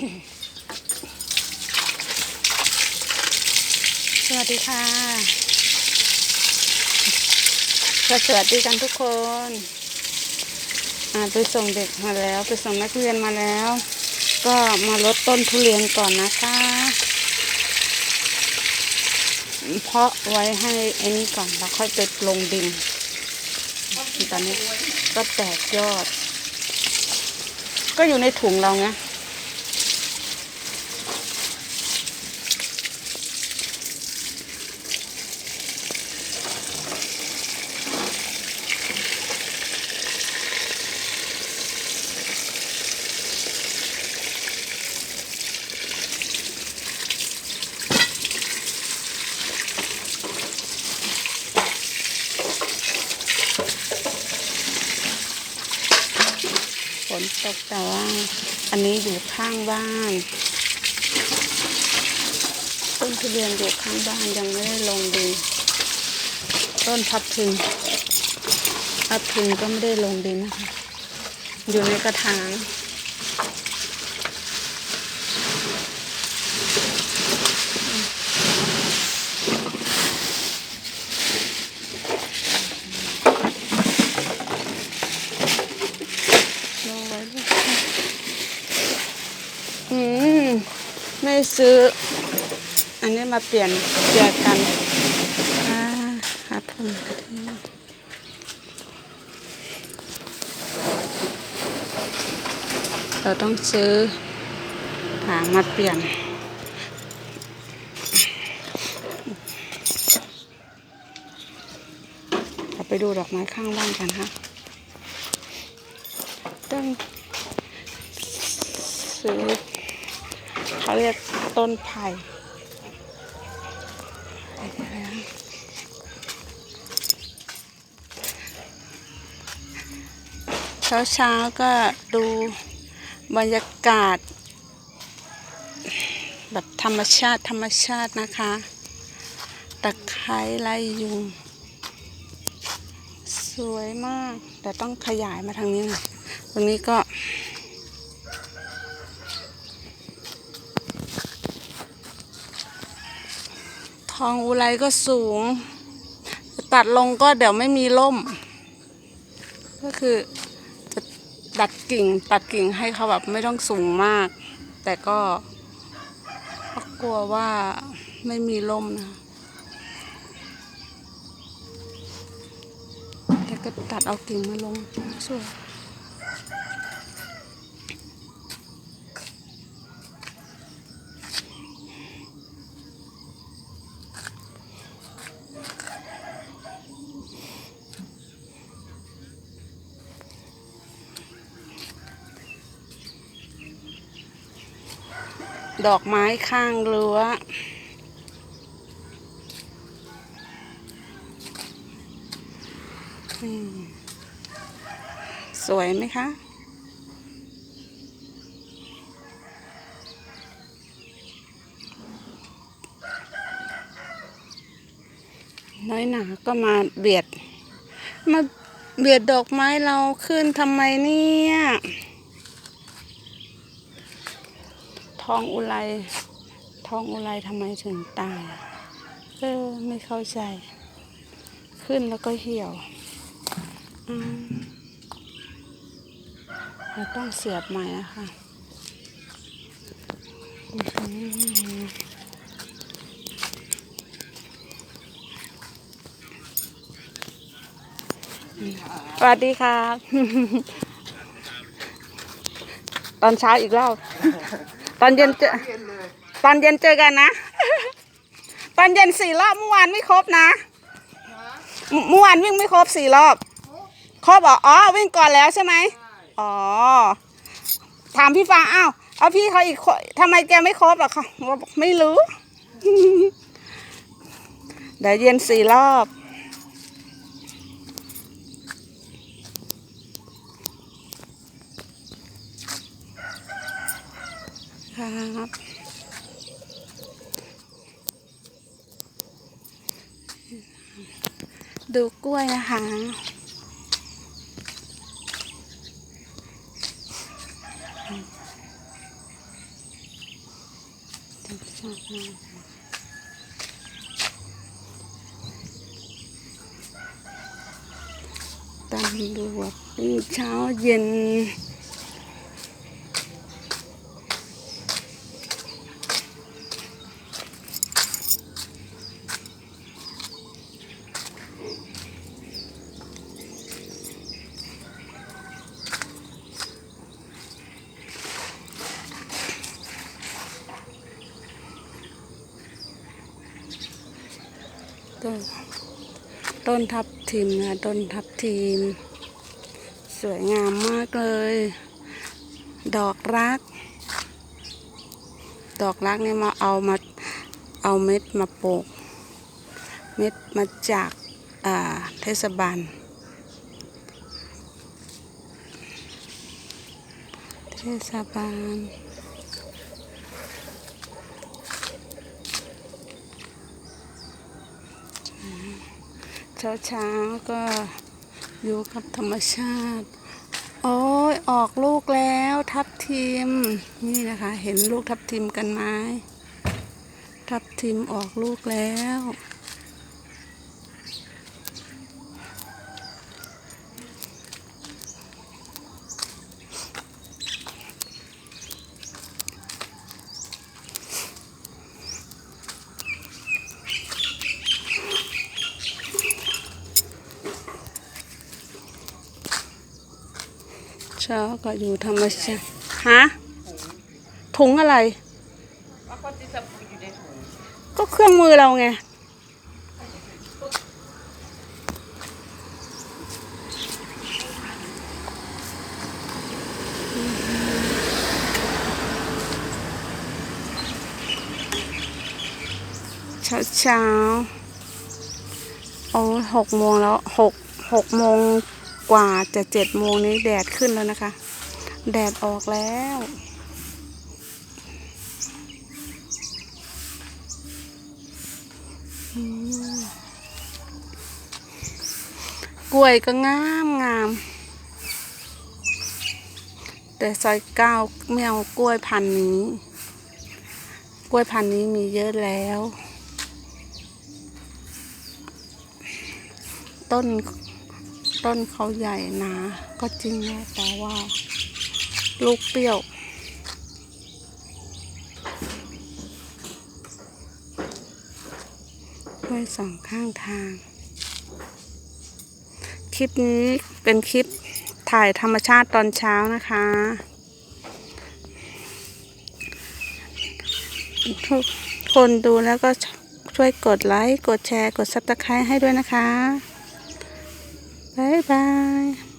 สวัสดีค่ะสวัสดีกันทุกคนอ่าไปส่งเด็กมาแล้ว ไปส่งนักเรียนมาแล้ว ก็มาลดต้นทุเรียนก่อนนะคะ เพาะไว้ให้ไอ้นี้ก่อนแล้วค่อยไปลงดินตอนนี้ก็แตกยอด ก็อยู่ในถุงเราไง ฝนตกแต่ว่า อันนี้อยู่ ข้างบ้านต้นทุเรียนอยู่ข้างบ้านยังไม่ได้ลงดินต้นพับทึงพับทึงก็ไม่ได้ลงดินนะคะอยู่ในกระถาง ลงไว้ด้วยอืม ไม่ซื้อ อันนี้มาเปลี่ยนเปลี่ยนกันอ่าหาผลกระเทียมเราต้องซื้อหางมาเปลี่ยนเราไปดูดอกไม้ข้างบ้านกันฮะต้นซื้อ เขาเรียกต้นไผ่เช้าเช้าๆก็ดูบรรยากาศ แบบธรรมชาติธรรมชาตินะคะตะไคร้ไล่ยุง สวยมาก แต่ต้องขยายมาทางนี้หน่อยตรงนี้ก็ ทองอุไรก็สูง ตัดลงก็เดี๋ยวไม่มีร่ม ก็คือจะดัดกิ่งตัดกิ่งให้เขาแบบไม่ต้องสูงมาก แต่ก็ก็กลัวว่าไม่มีร่มนะแต่ก็ตัดเอากิ่งมาลงสวย ดอกไม้ข้างรั้วอืมสวยไหมคะ น้อยหนาก็มาเบียด มาเบียดดอกไม้เราขึ้นทำไมเนี่ย ท องอุไรทองอุไรทำไมถึงตาย เออ ไม่เข้าใจ ขึ้นแล้วก็เหี่ยวอืมเราต้องเสียบใหม่อะค่ะสวัสดีครับ ตอนเช้าอีกรอบ ตอนเย็นเจอตอนเย็นเจอกันนะ ตอนเย็นสี่รอบเมื่อวานไม่ครบนะเมื่อวานวิ่งไม่ครบสี่รอบครบเหรออ๋อวิ่งก่อนแล้วใช่ไหมอ๋อถามพี่ฟ้าอ้าวเอาพี่เขาอีกคนทำไมแกไม่ครบอะเขาบอกไม่รู้ เดี๋ยวเย็นสี่รอบ ดูกล้วยนะคะชาติมากตำรวจเช้าเย็น ต้นทับทิมนะต้นทับทิม สวยงามมากเลย ดอกรัก ดอกรักเนี่ยมาเอามาเอาเม็ดมาปลูก เม็ดมาจากาเทศบาล เทศบาล เช้าเช้าๆก็อยู่กับธรรมชาติ โอ้ยออกลูกแล้วทับทิม นี่นะคะ เห็นลูกทับทิมกันไหมทับทิมออกลูกแล้ว เช้าก็อยู่ธรรมชาติฮะถุงอะไร ก็เครื่องมือเราไง เช้าเช้าโอ้หกโมงแล้วหกหกโมง กว่าจะเจ็ดโมงนี้แดดขึ้นแล้วนะคะ แดดออกแล้ว กล้วยก็งามงาม แต่ซอยเก้าไม่เอากล้วยพันธุ์นี้ กล้วยพันธุ์นี้มีเยอะแล้ว ต้น ต้นเขาใหญ่หนา ก็จริงนะแต่ว่า ลูกเปรี้ยวกล้วยสองข้างทาง คลิปนี้เป็นคลิปถ่ายธรรมชาติตอนเช้านะคะ ทุกคนดูแล้วก็ช่วยกดไลค์ กดแชร์ กดซับสไครต์ให้ด้วยนะคะ Bye bye.